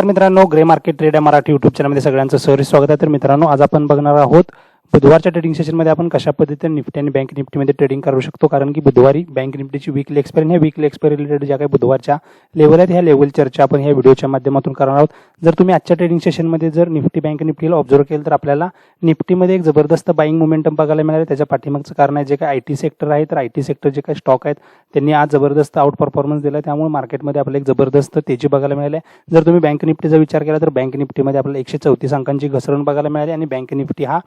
तर मित्रांनो grey market trade या मराठी युट्यूब चॅनलमध्ये सगळ्यांचं सहरी स्वागत आहे. तर मित्रांनो आज आपण बघणार आहोत बुधवारच्या ट्रेडिंग सेशनमध्ये आपण कशा पद्धतीने निफ्टी आणि बँक निफ्टीमध्ये ट्रेडिंग करू शकतो? कारण की बुधवारी बँक निफ्टीची वीकली एक्सपायरी ह्या वीकली एक्सपायरी रिलेटेड ज्या काही बुधवारच्या लेवल आहेत ह्या लेवल चर्चा आपण ह्या व्हिडिओच्या माध्यमातून करणार आहोत. जर तुम्ही आजच्या ट्रेडिंग सेशनमध्ये जर निफ्टी बँक निफ्टीला ऑब्झर्व केलं तर आपल्याला निफ्टीमध्ये एक जबरदस्त बाईंग मोमेंटम बघायला मिळाले. त्याच्या पाठीमागचं कारण आहे जे काही आय टी सेक्टर आहे तर आय टी सेक्टर जे काही स्टॉक आहेत त्यांनी आज जबरदस्त आउट परफॉर्मन्स दिला त्यामुळे मार्केटमध्ये आपल्याला एक जबरदस्त तेजी बघायला मिळाली आहे. जर तुम्ही बँक निफ्टीचा विचार केला तर बँक निफ्टीमध्ये आपल्याला एकशे चौतीस अंकांची घसरण बघायला मिळाली आणि बँक निफ्टी हा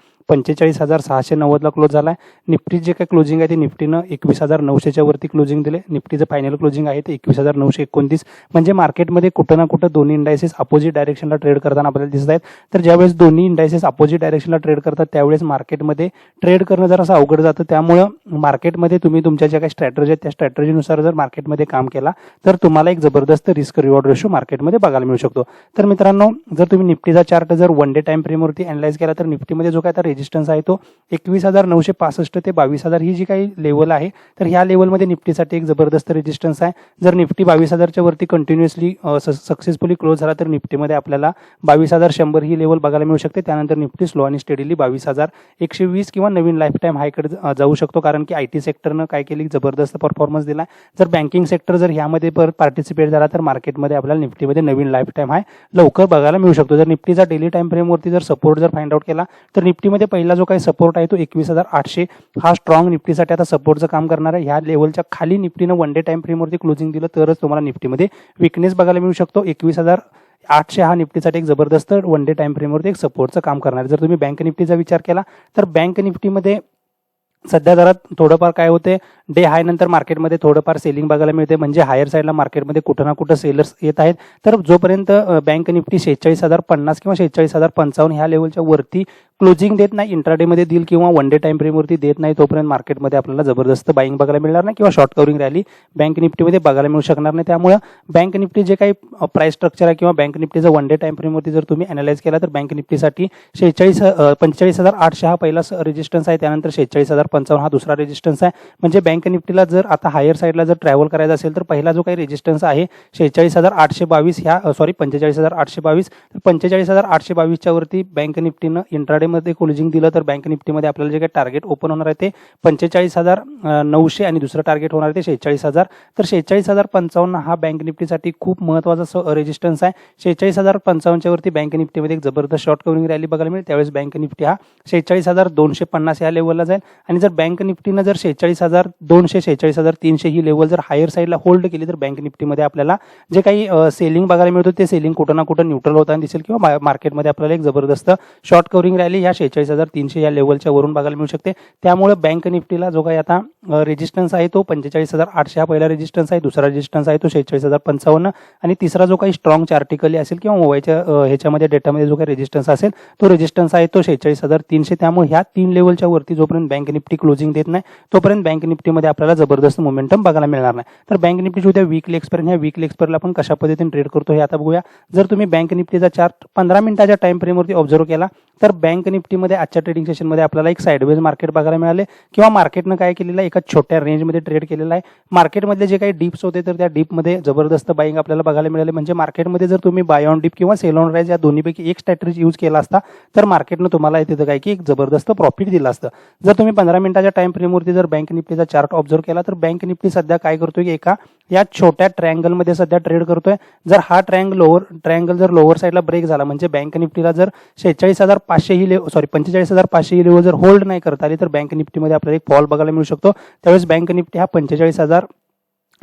पंचेचाळीस हजार सहाशे नव्वदला क्लोज झाला आहे निफ्टी जे काही क्लोजिंग आहे ते निफ्टीनं एकवीस हजार नऊशेच्या वरती क्लोजिंग दिले. निफ्टीचं फायनल क्लोजिंग आहे ते एकवीस हजार नऊशे एकोणतीस. म्हणजे मार्केटमध्ये कुठं ना कुठं दोन्ही इंडायसेस अपोजिट डायरेक्शनला ट्रेड करताना आपल्याला दिसत आहेत. तर ज्यावेळेस दोन्ही इंडायसेस अपोजिट डायरेक्शनला ट्रेड करतात त्यावेळेस मार्केटमध्ये ट्रेड करणं जरासं अवघड जातं. त्यामुळं मार्केटमध्ये तुम्ही तुमच्या ज्या काही स्ट्रॅटर्जी आहेत त्या स्ट्रॅटर्जीनुसार जर मार्केटमध्ये काम केला तर तुम्हाला एक जबरदस्त रिस्क रिवॉर्ड रेशो मार्केटमध्ये बघायला मिळू शकतो. तर मित्रांनो जर तुम्ही निफ्टीचा चार्ट जर वन डे टाइम फ्रेमवरती अनालाइज केला तर निफ्टीमध्ये जो काय तर रेजिस्टन्स आहे तो एकवीस हजार नऊशे पासष्ट ते बावीस हजार ही जी काही लेवल आहे तर ह्या लेवलमध्ये निफ्टीसाठी एक जबरदस्त रेजिस्टन्स आहे. जर निफ्टी बावीस हजारच्या वरती कंटिन्युअसली सक्सेसफुली क्लोज झाला तर निफ्टीमध्ये आपल्याला बावीस हजार शंभर ही लेवल बघायला मिळू शकते. त्यानंतर निफ्टी स्लो आणि स्टेडीली बावीस हजार एकशे वीस किंवा नवीन लाईफ टाईम हायकडे जाऊ शकतो. कारण की आय टी सेक्टरनं काय केली? जबरदस्त परफॉर्मन्स दिला जर बँकिंग सेक्टर जर ह्यामध्ये पर पार्टिसिपेट झाला तर मार्केटमध्ये आपल्याला निफ्टीमध्ये नवीन लाईफ टाईम हाय लवकर बघायला मिळू शकतो. जर निफ्टीचा डेली टाइम फ्रेमवरती जर सपोर्ट जर फाइंड आउट केला तर निफ्टीमध्ये पहिला जो काही सपोर्ट आहे तो एकवीस हजार आठशे हा स्ट्रॉंग निफ्टीसाठी आता सपोर्टचं काम करणार आहे. ह्या लेवलच्या खाली निफ्टीनं वन डे टाइम फ्रेमवरती क्लोजिंग दिलं तरच तुम्हाला निफ्टीमध्ये विकनेस बघायला मिळू शकतो. एकवीस हजार आठशे हा निफ्टीसाठी एक जबरदस्त वन डे टाइम फ्रेमवरती एक सपोर्टचं काम करणार आहे. जर तुम्ही बँक निफ्टीचा विचार केला तर बँक निफ्टीमध्ये सध्या जरा थोडंफार काय होते डे हाय नंतर मार्केटमध्ये थोडंफार सेलिंग बघायला मिळते. म्हणजे हायर साईडला मार्केटमध्ये कुठं ना कुठं सेलर्स येत आहेत. तर जोपर्यंत बँक निफ्टी शेहेचाळीस हजार पन्नास किंवा शेहेचाळीस हजार पंचावन्न ह्या लेवलच्या वरती क्लोजिंग देत नाही इंट्राडेमध्ये देईल किंवा वन डे टाइम फ्रेमवरती देत नाही तोपर्यंत मार्केटमध्ये आपल्याला जबरदस्त बाईंग बघायला मिळणार नाही किंवा शॉर्ट कवरिंग रॅली बँक निफ्टीमध्ये बघायला मिळू शकणार नाही. त्यामुळे बँक निफ्टी जे काही प्राइस स्ट्रक्चर आहे किंवा बँक निफ्टीचं वन डे टाइम फ्रेमवरती जर तुम्ही अनालाइज केला तर बँक निफ्टीसाठी शेहेचाळीस पंचेचाळीस हजार आठशे हा पहिला रेजिस्टन्स आहे. त्यानंतर शेहेचाळीस हजार पंचावन्न हा दुसरा रेजिस्टन्स आहे. म्हणजे बँक निफ्टीला जर आता हायर साईडला जर ट्रॅव्हल करायचा असेल तर पहिला जो काही रेजिस्टन्स आहे शेहेचाळीस हजार आठशे बावीस ह्या सॉरी पंचेचाळीस हजार आठशे बावीस. तर पंचेचाळीस हजार आठशे बावीसच्या वरती बँक निफ्टीनं इंट्राडेमध्ये क्लोजिंग दिलं तर बँक निफ्टीमध्ये आपल्याला जे काही टार्गेट ओपन होणार आहे ते पंचेचाळीस हजार नऊशे आणि दुसरं टार्गेट होणार आहे ते शेहेचाळीस हजार. तर शेहेचाळीस हजार पंचावन्न हा बँक निफ्टीसाठी खूप महत्त्वाचा रेजिस्टन्स आहे. शेहेचाळीस हजार पंचावन्नच्या वरती बँक निफ्टीमध्ये एक जबरदस्त शॉर्ट कव्हरिंग रॅली बघायला मिळेल. त्यावेळेस बँक निफ्टी हा शेहेचाळीस हजार दोनशे पन्नास या लेवलला जाईल. आणि जर बँक निफ्टीनं जर शेहेचाळीस हजार दोनशे शेहेचाळीस हजार तीनशे ही लेवल जर हायर साईडला होल्ड केली तर बँक निफ्टीमध्ये आपल्याला जे काही सेलिंग बघायला मिळतो ते सेलिंग कुठं ना कुठं न्यूट्रल होताना दिसेल किंवा मार्केटमध्ये आपल्याला एक जबरदस्त शॉर्ट कवरिंग रॅली ह्या शेहेचाळीस हजार तीनशे या लेवलच्या वरून बघायला मिळू शकते. त्यामुळे बँक निफ्टीला जो काही आता रेजिस्टन्स आहे तो पंचेचाळीस हजार आठशे. हा पहिला रेजिस्टन्स आहे दुसरा रेजिस्टन्स आहे तो शेहेचाळीस हजार पंचावन्न. आणि तिसरा जो काही स्ट्रॉंग चार्टिकली असेल किंवा मोबाईलच्या ह्याच्यामध्ये डेटामध्ये जो काही रेजिस्टन्स असेल तो रेजिस्टन्स आहे तो शेहेचाळीस हजार तीनशे. त्यामुळे ह्या तीन लेवलच्या वरती जोपर्यंत बँक निफ्टी क्लोजिंग देत नाही तोपर्यंत बँक निफ्टीमध्ये आपल्याला जबरदस्त मोमेंटम बघायला मिळणार नाही. तर बँक निफ्टीची उद्या वीकली एक्सपर्यंत ह्या वीकली एक्सपर्यला आपण कशा पद्धतीने ट्रेड करतो हे आता बघूया. जर तुम्ही बँक निफ्टीचा चार्ट पंधरा मिनिटाच्या टाइम फ्रेमवरती ऑब्झर्व केला तर बँक बँक निफ्टीमध्ये आजच्या ट्रेडिंग सेशनमध्ये आपल्याला एक साईडवेज मार्केट बघायला मिळाले. किंवा मार्केटनं काय केलेलं आहे? एका छोट्या रेंजमध्ये ट्रेड केलेला आहे. मार्केटमधले जे काही डिप्स होते तर त्या डिपमध्ये जबरदस्त बाईंग आपल्याला बघायला मिळाले. म्हणजे मार्केटमध्ये जर तुम्ही बाय ऑन डिप किंवा सेल ऑन राईज या दोन्हीपैकी एक स्ट्रॅटेजी यूज केला असता तर मार्केटनं तुम्हाला तिथं काय की एक जबरदस्त प्रॉफिट दिलं असतं. जर तुम्ही पंधरा मिनिटाच्या टाइम फ्रेमवरती जर बँक निफ्टीचा चार्ट ऑब्झर्व केला तर बँक निफ्टी सध्या काय करतोय? की एका या छोट्या ट्रँगलमध्ये सध्या ट्रेड करतोय. जर हा ट्रँगल लोअर ट्रँगल जर लोअर साईडला ब्रेक झाला म्हणजे बँक निफ्टीला जर शेहेचाळीस हजार पाचशे ही लेव सॉरी पंचेचाळीस हजार पाचशे ही लेवल जर होल्ड नाही करता आली तर बँक निफ्टीमध्ये आपल्याला एक फॉल बघायला मिळू शकतो. त्यावेळेस बँक निफ्टी हा पंचेचाळीस हजार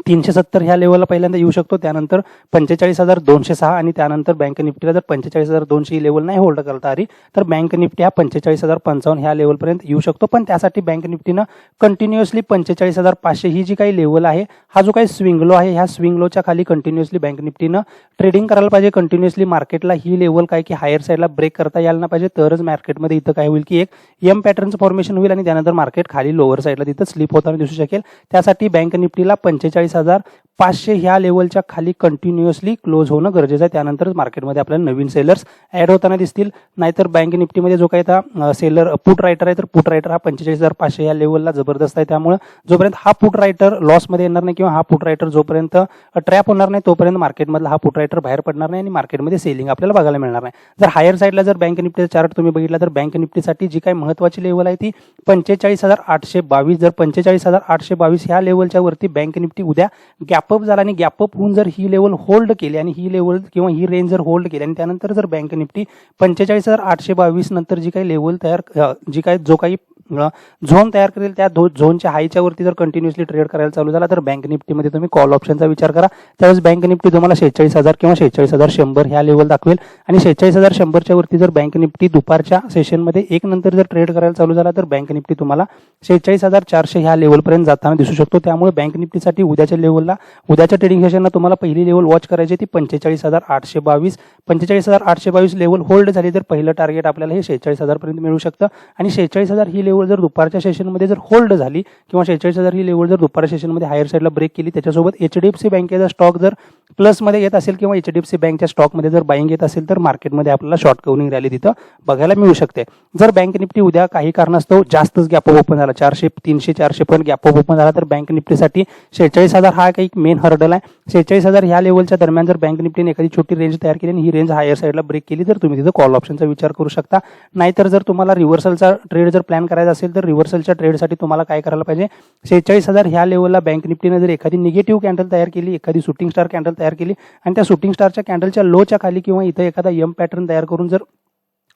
तीनशे सत्तर ह्या लेवलला पहिल्यांदा येऊ शकतो. त्यानंतर पंचेचाळीस हजार दोनशे सहा आणि त्यानंतर बँक निफ्टीला जर पंचेचाळीस हजार दोनशे ही लेवल नाही होल्ड करता आली तर बँक निफ्टी हा पंचेचाळीस हजार पंचावन्न ह्या लेवलपर्यंत येऊ शकतो. पण त्यासाठी बँक निफ्टीनं कंटिन्युअसली पंचेचाळीस हजार पाचशे ही जी काही लेवल आहे हा जो काही स्विंग लो आहे ह्या स्विंग लोच्या खाली कंटिन्युअसली बँक निफ्टीनं ट्रेडिंग करायला पाहिजे. कंटिन्युअसली मार्केटला ही लेवल काय की हायर साईडला ब्रेक करता यायला ना पाहिजे. तरच मार्केटमध्ये इथं काय होईल की एक एम पॅटर्नचं फॉर्मेशन होईल आणि त्यानंतर मार्केट खाली लोअर साईडला तिथं स्लिप होताना दिसू शकेल. त्यासाठी बँक निफ्टीला पंचेचाळीस हजार पाचशे ह्या लेवलच्या खाली कंटिन्युअसली क्लोज होणं गरजेचं आहे. त्यानंतर मार्केटमध्ये आपल्याला नवीन सेलर्स ॲड होताना दिसतील. नाहीतर बँक निफ्टीमध्ये जो काही आता सेलर पुट रायटर आहे तर पुट रायटर हा पंचेचाळीस हजार पाचशे या लेवलला जबरदस्त आहे. त्यामुळे जोपर्यंत हा पुट रायटर लॉसमध्ये येणार नाही किंवा हा पुट रायटर जोपर्यंत ट्रॅप होणार नाही तोपर्यंत मार्केटमधला हा पुट रायटर बाहेर पडणार नाही आणि मार्केटमध्ये सेलिंग आपल्याला बघायला मिळणार नाही. जर हायर साईडला जर बँक निफ्टीचा चार्ट तुम्ही बघितला तर बँक निफ्टीसाठी जी काही महत्वाची लेवल आहे ती पंचेचाळीस हजार आठशे बावीस. जर पंचेचाळीस हजार आठशे बावीस ह्या लेवलच्या वरती बँक निफ्टी उद्या गॅप गॅपअप झाला आणि गॅपअप होऊन जर ही लेवल होल्ड केली आणि ही लेवल किंवा ही रेंज जर होल्ड केली आणि त्यानंतर जर बँक निफ्टी पंचेचाळीस हजार आठशे बावीस नंतर जी काही लेवल तयार जी काही जो काही झोन तयार करेल त्या झोनच्या हायच्या वरती जर कंटिन्युअसली ट्रेड करायला चालू झाला तर बँक निफ्टीमध्ये तुम्ही कॉल ऑप्शनचा विचार करा. त्यावेळेस बँक निफ्टी तुम्हाला शेहेचाळीस हजार किंवा शेहेचाळीस हजार शंभर ह्या लेवल दाखवेल. आणि शेहेचाळीस हजार शंभरच्या वरती जर बँक निफ्टी दुपारच्या सेशनमध्ये एक नंतर जर ट्रेड करायला चालू झाला तर बँक निफ्टी तुम्हाला शेहेचाळीस हजार चारशे ह्या लेवलपर्यंत जाताना दिसू शकतो. त्यामुळे बँक निफ्टीसाठी उद्याच्या लेवलला उद्याच्या ट्रेडिंग सेशनला तुम्हाला पहिली लेवल वॉच करायची ती पंचेचाळीस हजार आठशे बावीस. पंचेचाळीस हजार आठशे बावीस लेवल होल्ड झाली तर पहिलं टार्गेट आपल्याला हे शेहेचाळीस हजारपर्यंत मिळू शकतं. आणि शेहेचाळीस हजार ही लेवल जर दुपारच्या सेशनमध्ये जर होल्ड झाली किंवा शेहेचाळीस हजार ही लेवल जर दुपारच्या सेशनमध्ये हायर साईडला ब्रेक केली त्याच्यासोबत एच डी एफ सी बँकेचा स्टॉक जर प्लसमध्ये येत असेल किंवा एच डी एफ सी बँकच्या स्टॉकमध्ये जर बाईंग येत असेल तर मार्केटमध्ये आपल्याला शॉर्ट कव्हरिंग रॅली तिथं बघायला मिळू शकते. जर बँक निफ्टी उद्या काही कारणास्तव जास्तच गॅप ओपन झाला चारशे तीनशे चारशे पर्यंत गॅप ओपन झाला तर बँक निफ्टीसाठी शेहेचाळीस हजार हा काही मेन हर्डल आहे. शेहेचाळीस हजार ह्या लेवलच्या दरम्यान जर बँक निफ्टीने एखादी छोटी रेंज तयार केली आणि ही रेंज हायर साईडला ब्रेक केली तर तुम्ही तिथं कॉल ऑप्शनचा विचार करू शकता. नाहीतर जर तुम्हाला रिव्हर्सलचा ट्रेड जर प्लॅन करायचा असेल तर रिव्हर्सलच्या ट्रेडसाठी तुम्हाला काय करायला पाहिजे? सेहेचाळीस हजार ह्या लेवलला बँक निफ्टीने जर एखादी निगेटिव्ह कॅन्डल तयार केली एखादी शूटिंग स्टार कॅन्डल तयार केली आणि त्या शूटिंग स्टारच्या कॅन्डलच्या लोच्या खाली किंवा इथं एखादा यम पॅटर्न तयार करून जर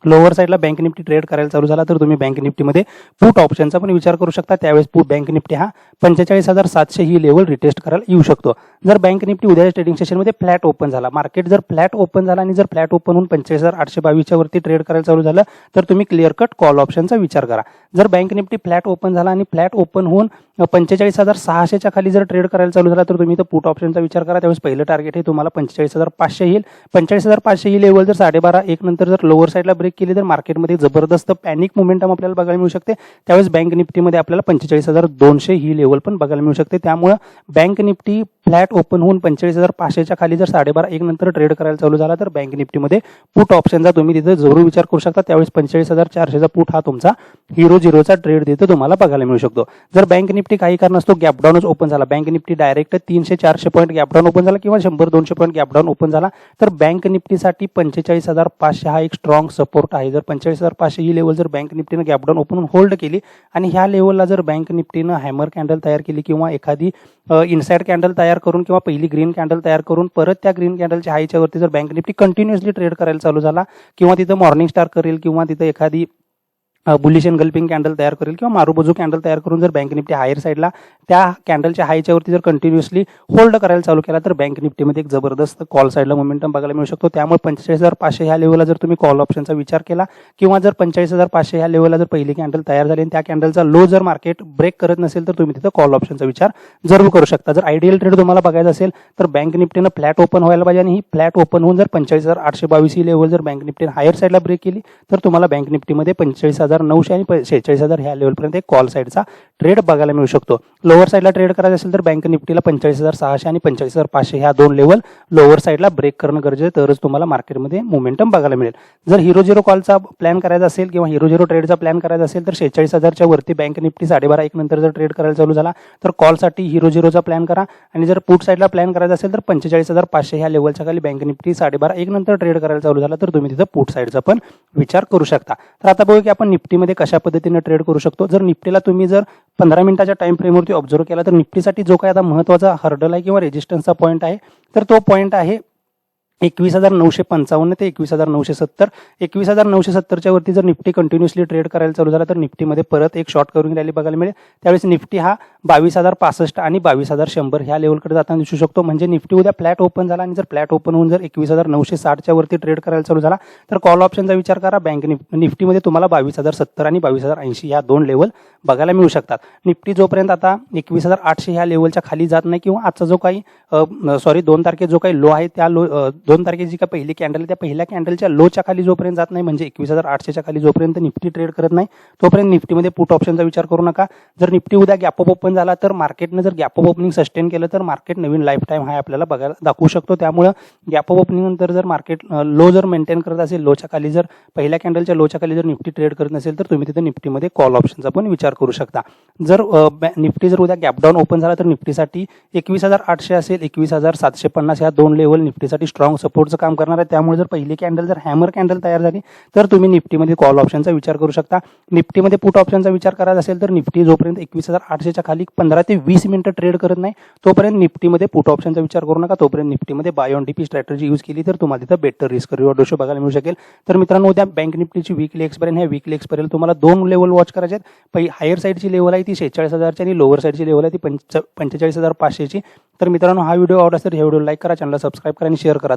लोअर साईडला बँक निफ्टी ट्रेड करायला चालू झाला तर तुम्ही बँक निफ्टीमध्ये पुट ऑप्शनचा पण विचार करू शकता. त्यावेळेस पुट बँक निफ्टी हा पंचेचाळीस हजार सातशे ही लेवल रिटेस्ट करायला येऊ शकतो. जर बँक निफ्टी उद्याच्या ट्रेडिंग सेशनमध्ये फ्लॅट ओपन झाला मार्केट जर फ्लॅट ओपन झाला आणि जर फ्लॅट ओपन होऊन पंचेचाळीस हजार आठशे बावीसच्या वरती ट्रेड करायला चालू झालं तर तुम्ही क्लिअर कट कॉल ऑप्शनचा विचार करा. जर बँक निफ्टी फ्लॅट ओपन झाला आणि फ्लॅट ओपन होऊन पंचेचाळीस हजार सहाशेच्या खाली जर ट्रेड करायला चालू झाला तर तुम्ही तर पुट ऑप्शनचा विचार करा. त्यावेळेस पहिलं टार्गेट हे तुम्हाला पंचेचाळीस हजार पाचशे येईल. पंचेचाळीस हजार पाचशे ही लेवल जर साडेबारा एक नंतर जर लोअर साईडला ब्रेक केली तर मार्केटमध्ये जबरदस्त पॅनिक मोमेंटम आपल्याला बघायला मिळू शकते. त्यावेळेस बँक निफ्टीमध्ये आपल्याला पंचेचाळीस हजार दोनशे ही लेवल पण बघायला मिळू शकते. त्यामुळे बँक निफ्टी फ्लॅट ओपन होऊन पंचेचाळीस हजार पाचशेच्या खाली जर साडेबारा एक नंतर ट्रेड करायला चालू झाला तर बँक निफ्टीमध्ये पुट ऑप्शनचा तुम्ही तिथे जरूर विचार करू शकता. त्यावेळेस पंचेचाळीस हजार चारशेचा पुट हा तुमचा हिरो झिरोचा ट्रेड तिथे तुम्हाला बघायला मिळू शकतो. जर बँक निफ्टी काही कारण असतो गॅपडाऊनच ओपन झाला. बँक निफ्टी डायरेक्ट तीनशे चारशे पॉईंट गॅपडाऊन ओपन झाला किंवा शंभर दोनशे पॉईंट गॅपडाऊन ओपन झाला. तर बँक निफ्टीसाठी पंचेचाळीस हजार पाचशे हा एक स्ट्रॉंग सपोर्ट आहे. जर पंचेचाळीस हजार पाचशे ही लेवल जर बँक निफ्टीनं गॅपडाऊन ओपन होल्ड केली आणि ह्या लेवलला जर बँक निफ्टीनं हॅमर कॅन्डल तयार केली किंवा एखादी इनसाइड कॅन्डल तयार करून किंवा पहिली ग्रीन कॅन्डल तयार करून परत त्या ग्रीन कॅन्डलच्या हायच्यावरती जर बँक निफ्टी कंटिन्युअसली ट्रेड करायला चालू झाला किंवा तिथं मॉर्निंग स्टार करेल किंवा तिथं एखादी बुलिश गल्पिंग कॅन्डल तयार करेल किंवा मारुबोजू कॅन्डल तयार करून जर बँक निफ्टी हायर साईडला त्या कॅन्डलच्या हायच्यावरती जर कंटिन्युअसली होल्ड करायला चालू केला तर बँक निफ्टीमध्ये एक जबरदस्त कॉल साईडला मोमेंटम बघायला मिळू शकतो. त्यामुळे पंचेचाळीस हजार पाचशे ह्या लेवलला जर तुम्ही कॉल ऑप्शनचा विचार केला किंवा जर पंचेचाळीस हजार पाचशे ह्या लेवलला जर पहिली कॅन्डल तयार झाली आणि त्या कॅन्डलचा लो जर मार्केट ब्रेक करत नसेल तर तुम्ही तिथं कॉल ऑप्शनचा विचार जरूर करू शकता. जर आयडियल ट्रेड तुम्हाला बघायचा असेल तर बँक निफ्टीनं फ्लॅट ओपन व्हायला पाहिजे आणि ही फ्लॅट ओपन होऊन जर पंचेचाळीस हजार आठशे बावीस ही लेवल जर बँक निफ्टीनं हायर साईडला ब्रेक केली तर तुम्हाला बँक निफ्टीमध्ये पंचेचाळीस हजार नऊशे आणि शेहेचाळीस हजार ह्या लेवलपर्यंत एक कॉल साईडचा ट्रेड बघायला मिळू शकतो. लोअर साईडला ट्रेड करायचं असेल तर बँक निफ्टीला पंचेचाळीस हजार सहाशे आणि पंचेचाळीस हजार पाचशे ह्या दोन लेवल लोअर साईडला ब्रेक करणं गरजेचं आहे, तरच तुम्हाला मार्केटमध्ये मोमेंटम बघायला मिळेल. जर हिरो झिरो कॉलचा प्लॅन करायचा असेल किंवा हिरो झिरो ट्रेडचा प्लॅन करायचा असेल तर शेहेचाळीस हजारच्या वरती बँक निफ्टी साडेबारा एक नंतर जर ट्रेड करायला चालू झाला तर कॉलसाठी हिरो झिरोचा प्लॅन करा. आणि जर पुट साईडला प्लॅन करायचा असेल तर पंचेचाळीस हजार पाचशे ह्या लेवलच्या खाली बँक निफ्टी साडेबारा एक नंतर ट्रेड करायला चालू झाला तर तुम्ही तिथं पुट साईडचा पण विचार करू शकता. तर आता बघू की आपण निफ्टीमध्ये कशा पद्धतीने ट्रेड करू शकतो. जर निफ्टीला तुम्ही जर पंधरा मिनिटाच्या टाइम फ्रेमवरती ऑब्झर्व केला तर निफ्टीसाठी जो काय आता महत्त्वाचा हर्डल आहे किंवा रेजिस्टन्सचा पॉईंट आहे तर तो पॉईंट आहे एकवीस हजार नऊशे पंचावन्न ते एकवीस हजार नऊशे सत्तर. एकवीस हजार नऊशे सत्तरच्या वरती जर निफ्टी कंटिन्युअसली ट्रेड करायला चालू झाला तर निफ्टीमध्ये परत एक शॉर्ट करून रॅली बघायला मिळेल. त्यावेळेस निफ्टी हा बावीस हजार पासष्ट आणि बावीस हजार शंभर ह्या लेवलकडे जाताना दिसू शकतो. म्हणजे निफ्टी उद्या फ्लॅट ओपन झाला आणि जर फ्लॅट ओपन होऊन जर एकवीस हजार नऊशे साठच्या वरती ट्रेड करायला चालू झाला तर कॉल ऑप्शनचा विचार करा. बँक निफ्टीमध्ये तुम्हाला बावीस हजार सत्तर आणि बावीस हजार ऐंशी ह्या दोन लेवल बघायला मिळू शकतात. निफ्टी जोपर्यंत आता एकवीस हजार आठशे ह्या लेवलच्या खाली जात नाही किंवा आजचा जो काही सॉरी दोन तारखे जो काही लो आहे त्या लो दोन तारखेची जी का पहिली कॅन्डल आहे त्या पहिल्या कॅन्डलच्या लोच्या खाली जोपर्यंत जात नाही म्हणजे एकवीस हजार आठशेच्या खाली जोपर्यंत निफ्टी ट्रेड करत नाही तोपर्यंत निफ्टीमध्ये पुट ऑप्शनचा विचार करू नका. जर निफ्टी उद्या गॅप ओपन झाला तर मार्केटनं जर गॅप ओपनिंग सस्टेन केलं तर मार्केट नवीन लाईफ टाईम हा आपल्याला बघायला दाखवू शकतो. त्यामुळं गॅप अप ओपनिंग नंतर जर मार्केट लो जर मेंटेन करत असेल लोच्या खाली जर पहिल्या कॅन्डलच्या लोच्या खाली जर निफ्टी ट्रेड करत नसेल तर तुम्ही तिथे निफ्टीमध्ये कॉल ऑप्शनचा पण विचार करू शकता. जर बॅ- निफ्टी जर उद्या गॅप डाऊन ओपन झाला तर निफ्टीसाठी एकवीस हजार आठशे असेल एकवीस हजार सातशे पन्नास ह्या दोन लेवल निफ्टीसाठी स्ट्रॉंग सपोर्टचं काम करणार आहे. त्यामुळे जर पहिली कॅन्डल जर हॅमर कॅन्डल तयार झाली तर तुम्ही निफ्टीमध्ये कॉल ऑप्शनचा विचार करू शकता. निफ्टीमध्ये पुट ऑप्शनचा विचार करायचा असेल तर निफ्टी जोपर्यंत एकवीस हजार आठशेच्या खाली पंधरा ते वीस मिनिटं ट्रेड करत नाही तोपर्यंत निफ्टीमध्ये पुट ऑप्शनचा विचार करू नका. तोपर्यंत निफ्टीमध्ये buy on dip strategy use केली तर तुम्हाला तिथं बेटर रिस्क रिवॉर्ड रेशो बघायला मिळू शकेल. तर मित्रांनो उद्या बँक निफ्टीची वीकली एक्सपर्यंत ह्या वीकली एक्सपर्यंत तुम्हाला दोन लेवल वॉच करायचे आहेत. पहि हायर साईडची लेवल आहे ती शेहेचाळीस हजारची आणि लोअर साईडची लेवल आहे ती पंच पंचेचाळीस हजार पाचशेची. तर मित्रांनो हा व्हिडिओ आवडला तर हे व्हिडिओ लाईक करा चॅनलला सबस्क्राईब करा आणि शेअर करा.